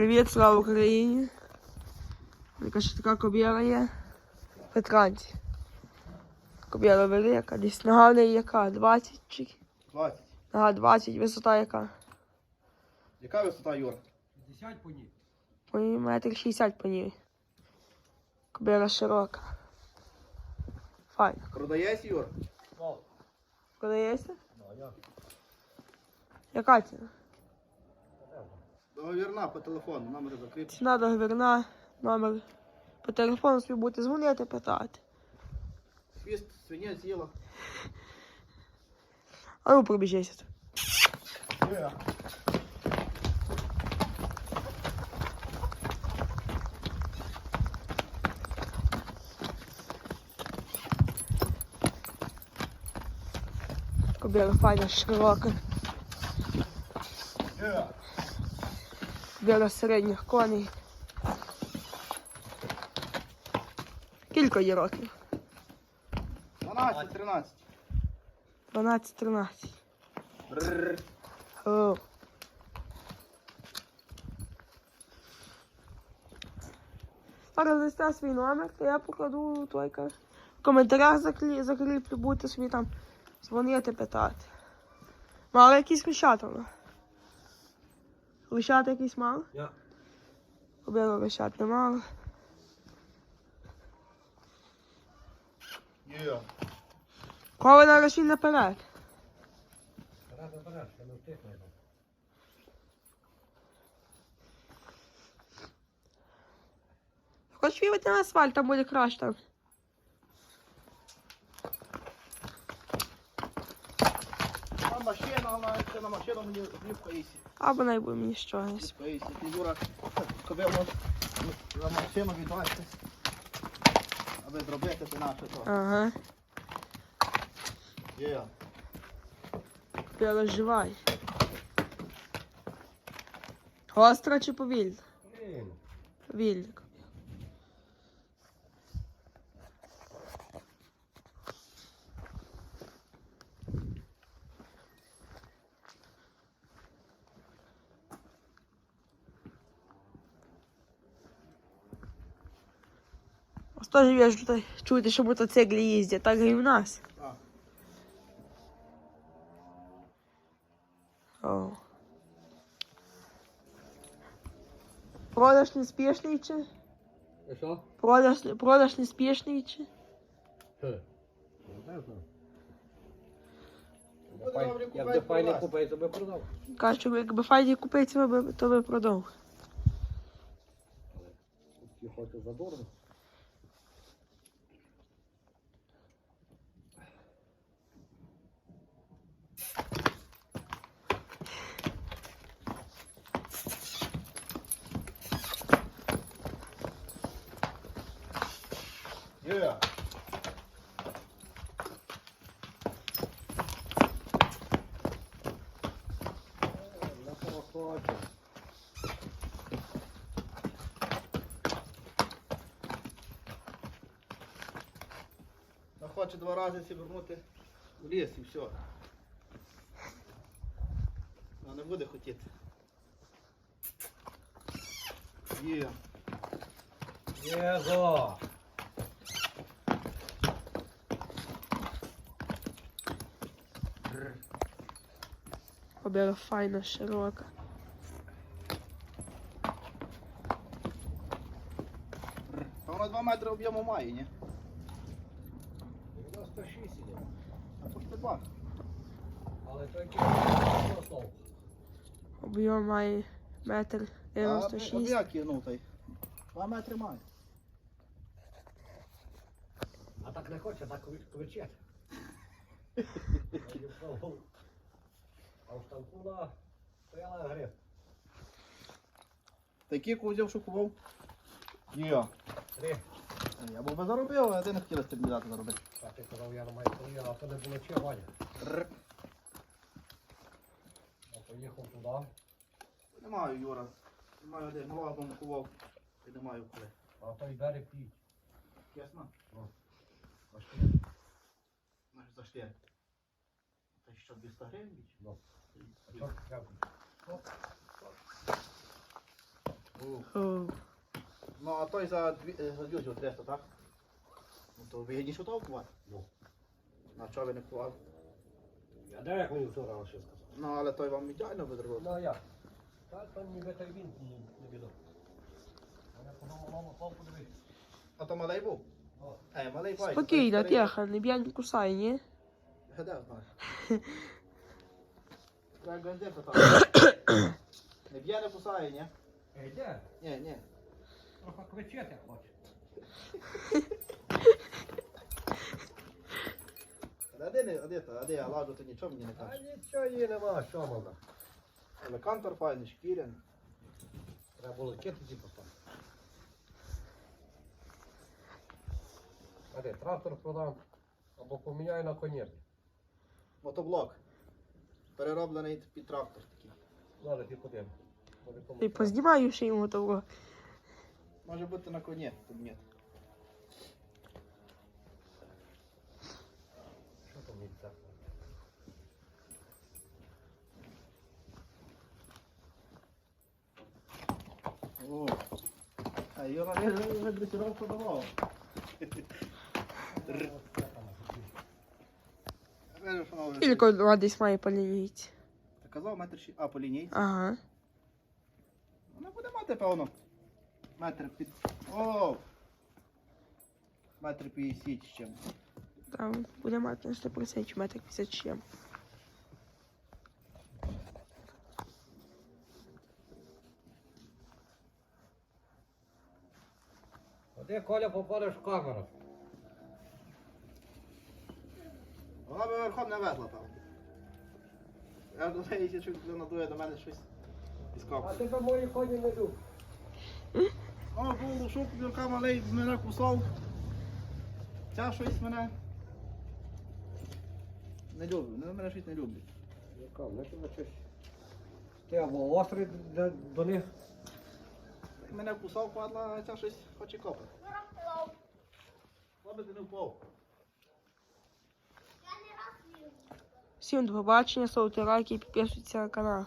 Привіт, слава Україні. Яка ще така кобєра є? Петранці. Кобєра велика, десь нога в неї яка? 20 чи? 20. Нога 20, висота яка? Яка висота, Юр? 50 по ній. По ній метр 60 по ній. Кобєра широка. Файна. Продаєсь, Юр? Мало. Продається? Ну, а як? Яка ціна? Договірна по телефону, номер закріплений. Ціна договірна, номер. По телефону собі будете дзвонити, питати. Свіст, свиня з'їла. А ну пробіжися. тут. Кобіра файна, широка. Кобіра середніх коней. Кілька є років? 12, 13. 12-13. Бррр. О. Зараз дасте свій номер, то я покладу той ка- в коментарях заклі... закріплю, будете собі там дзвонити, питати. Мали якісь лишата? Ви? Лишата якісь мали? Я. Обидва лишат не мали. Є. Коли на раші наперед. Раз наперед, я не встигну. Хоч вівати на асфальт, там буде краще. Там машина, вона це на машину мені влівка їсі. Або найбуде мені щось. Юра, тобі воно за машину віддасться. Аби зробити ти наше то. Ага. Є. Переживай. Гостро чи повільно? Блін. Повільно. Ось теж я ж тут чути, що мотоциклі їздять, так і в нас. Так. О. Продаж не спішний чи? Що? Продаж, продаж не спішний чи? Хе. Не знаю. Буде Як купай, би файний купець, то би продав. Кажуть, що якби файні купити, то би, то продав. Ті хочуть задорно. Порохоче. Вона хоче два рази сі вернути в ліс і все. Вона не буде хотіти. Є. Єзо! Обіра файна, широка. А вона 2 метри об'єму має, ні? 96 іде. А то степак. Але той основ. Об'єм має метр А 96. як ну той? 2 метри має. А так не хоче, так кричать. а в станку стояла гриф. Такі кузів шукував. Є. Три. Я був би заробив, а ти не хотіла стабілізати заробити. Так, ти казав, я на маю коли, а то не було чи Ваня. Я поїхав туди. Не маю, Юра. Не маю де, мала бом кував. І не маю коли. А то й берег п'ють. Ясно? Ну. За 4 що 200 гривень? Ну. А чого Ну, а той за дві- е, за 200 300, так? Ну, то вигідніше того кувати. Ну. На що ви не кували? Я де як мені вчора ще сказав? Ну, але той вам ідеально би зробив. Ну а як? Та то ніби той він не, не біда. А я подумав, мама, палку дивись. А то малий був? Е, малий бачиш. Спокійно, тихо, не б'я, кусай, ні? Гадав, гонде питав. Не б'є, не кусає, ні? Ей, де? Ні, ні. Трохи кричати хоче. А де не, а де то, а де, а ладу то нічого мені не А каже. нічого їй нема, що можна. Але кантор файний, шкірян. Треба було китиці поставити. А де, трактор продам, або поміняю на конєр. Мотоблок. Перероблений під трактор такий. Ладно, ти. Може, кому познімаю ще йому того. Може бути на коні, тут ні. Що там від так? О. А його на вже дресіровку давав. Кажу, що вона вже- Тільки два десь має по лінійці. Та казав метр ші... А, по лінійці. Ага. Вона буде мати, певно. Метр під. О! Метр п'ятдесят з чим. Там буде мати на 100% метр 50 чим. А де Коля попадеш в камеру? Верхом не везла там. Я думаю, якщо чуть не надує до мене щось із А капу. тебе мої коні не йдуть. О, був лошок, вірка малий, мене кусав. Ця щось мене. Не люблю, вони мене щось не люблять. Яка, не тебе щось. Ти або острий до, до них. Мене кусав, падла, а ця щось хоче копати. Ти не впав. Всім до побачення, ставте лайки і підписуйтесь на канал.